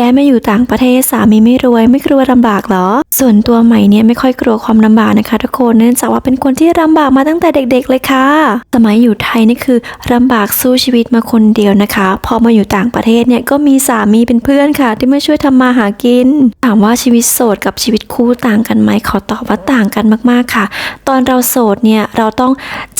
ย้ายมาอยู่ต่างประเทศสามีไม่รวยไม่กลัวลำบากเหรอ ส่วนตัวใหม่เนี่ยไม่ค่อยกลัวความลำบากนะคะทุกคนเนื่องจากว่าเป็นคนที่ลำบากมาตั้งแต่เด็ก ๆ เลยค่ะ สมัยอยู่ไทยนี่คือลำบากสู้ชีวิตมาคนเดียวนะคะ พอมาอยู่ต่างประเทศเนี่ยก็มีสามีเป็นเพื่อนค่ะ ที่มาช่วยทำมาหากิน ถามว่าชีวิตโสดกับชีวิตคู่ต่างกันไหมขอตอบว่าต่างกันมากๆค่ะ ตอนเราโสดเนี่ยเราต้อง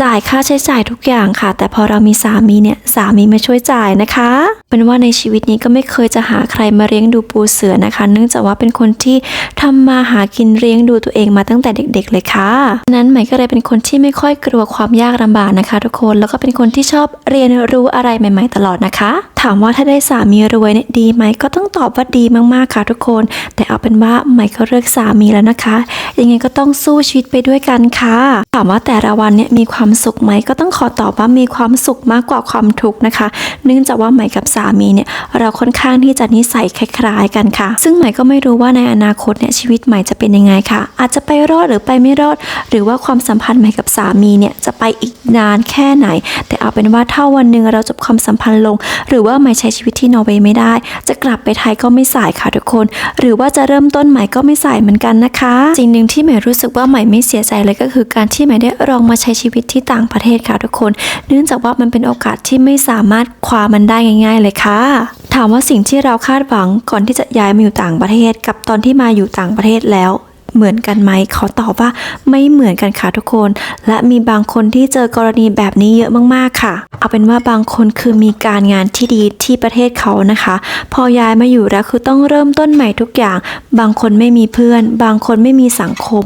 จ่ายค่าใช้จ่ายทุกอย่างค่ะ แต่พอเรามีสามีเนี่ยสามีมาช่วยจ่ายนะคะ เป็นว่าในชีวิตนี้ก็ไม่เคยจะหาใครมาเลี้ยงดูปูเสือนะคะ เนื่องจากว่าเป็นคนที่ทำมาหากินเลี้ยงดูตัวเองมาตั้งแต่เด็ก ๆ เลยค่ะฉะนั้นใหม่ก็เลยเป็นคนที่ไม่ค่อยกลัวความยากลำบากนะคะ ทุกคนแล้วก็เป็นคนที่ชอบเรียนรู้อะไรใหม่ ๆ ตลอดนะคะ ถามว่าถ้าได้สามีรวยเนี่ยดีไหมก็ต้องตอบว่าดีมากๆค่ะ ทุกคน แต่เอาเป็นว่าใหม่ก็เลือกสามีแล้วนะคะ ยังไงก็ต้องสู้ชีวิตไปด้วยกันค่ะ ถามว่าแต่ละวันเนี่ยมีความสุขไหมก็ต้องขอตอบว่ามีความสุขมากกว่าความทุกข์นะคะ เนื่องจากว่าใหม่กับสามีเนี่ยเราค่อนข้างที่จะนิสัยคล้ายๆกันค่ะ ซึ่งใหม่ก็ไม่รู้ว่าในอนาคตเนี่ยชีวิตใหม่จะเป็นยังไงค่ะ อาจจะไปรอดหรือไปไม่รอด หรือว่าความสัมพันธ์ใหม่กับสามีเนี่ยจะไปอีกนานแค่ไหน แต่เอาเป็นว่าถ้าวันหนึ่งเราจบความสัมพันธ์ลง หรือว่าใหม่ใช้ชีวิตที่นอร์เวย์ไม่ได้ จะกลับไปไทยก็ไม่สายค่ะทุกคน หรือว่าจะเริ่มต้นใหม่ก็ไม่สายเหมือนกันนะคะสิ่งหนึ่งที่ใหม่รู้สึกว่าใหม่ไม่เสียใจเลยก็คือการที่ใหม่ได้ลองมาใช้ชีวิตที่ต่างประเทศค่ะทุกคน เนื่องจากว่ามันเป็นโอกาสที่ไม่สามารถคว้ามันได้ง่าย ๆเลยค่ะ ถามว่าสิ่งที่เราคาดหวังก่อนที่จะย้ายมาอยู่ต่างประเทศ กับตอนที่มาอยู่ต่างประเทศแล้วเหมือนกันไหมเขอตอบว่าไม่เหมือนกันค่ะทุกคน และมีบางคนที่เจอกรณีแบบนี้เยอะมากๆค่ะ เอาเป็นว่าบางคนคือมีการงานที่ดีที่ประเทศเขานะคะ พอย้ายมาอยู่แล้วคือต้องเริ่มต้นใหม่ทุกอย่าง บางคนไม่มีเพื่อน บางคนไม่มีสังคม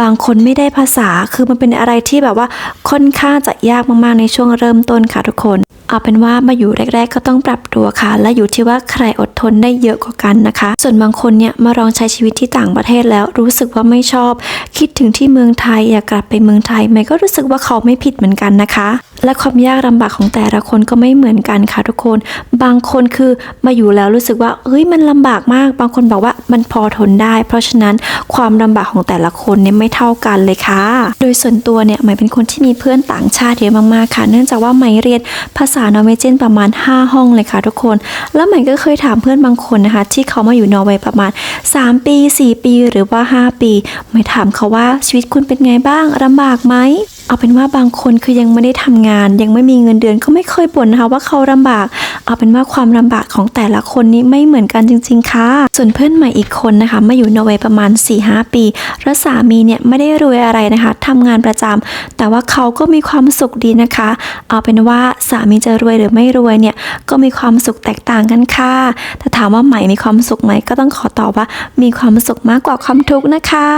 บางคนไม่ได้ภาษาคือมันเป็นอะไรที่แบบว่าค่อนข้างจะยากมากๆในช่วงเริ่มต้นค่ะทุกคน เอาเป็นว่ามาอยู่แรก ๆ ก็ต้องปรับตัวค่ะ และอยู่ที่ว่าใครอดทนได้เยอะกว่ากันนะคะ ส่วนบางคนเนี่ยมาลองใช้ชีวิตที่ต่างประเทศแล้วรู้สึกว่าไม่ชอบ คิดถึงที่เมืองไทยอยากกลับไปเมืองไทยไหม่ก็รู้สึกว่าเขาไม่ผิดเหมือนกันนะคะและความยากลำบากของแต่ละคนก็ไม่เหมือนกันค่ะทุกคน บางคนคือมาอยู่แล้วรู้สึกว่าเฮ้ยมันลำบากมาก บางคนบอกว่ามันพอทนได้ เพราะฉะนั้นความลำบากของแต่ละคนเนี่ยไม่เท่ากันเลยค่ะ โดยส่วนตัวเนี่ยหม่เป็นคนที่มีเพื่อนต่างชาติเยอะมากๆค่ะ เนื่องจากว่าหม่เรียนภาษานอร์เวย์เจนประมาณ 5 ห้องเลยค่ะทุกคน แล้วหม่ก็เคยถามเพื่อนบางคนนะคะ ที่เขามาอยู่นอร์เวย์ประมาณ 3 ปี 4 ปี หรือว่า 5 ปีหม่ถามเขาว่าชีวิตคุณเป็นไงบ้างลำบากไหม เอาเป็นว่าบางคนคือยังไม่ได้ทำงาน ยังไม่มีเงินเดือนก็ไม่เคยบ่นนะคะว่าเขาลำบาก เอาเป็นว่าความลำบากของแต่ละคนนี้ไม่เหมือนกันจริง ๆ ค่ะ ส่วนเพื่อนใหม่อีกคนนะคะมาอยู่นอร์เวย์ประมาณ 4-5 ปีแล้วสามีเนี่ยไม่ได้รวยอะไรนะคะทำงานประจำแต่ว่าเขาก็มีความสุขดีนะคะ เอาเป็นว่าสามีจะรวยหรือไม่รวยเนี่ยก็มีความสุขแตกต่างกันค่ะแต่ถามว่าใหม่มีความสุขไหมก็ต้องขอตอบว่ามีความสุขมากกว่าความทุกข์นะคะ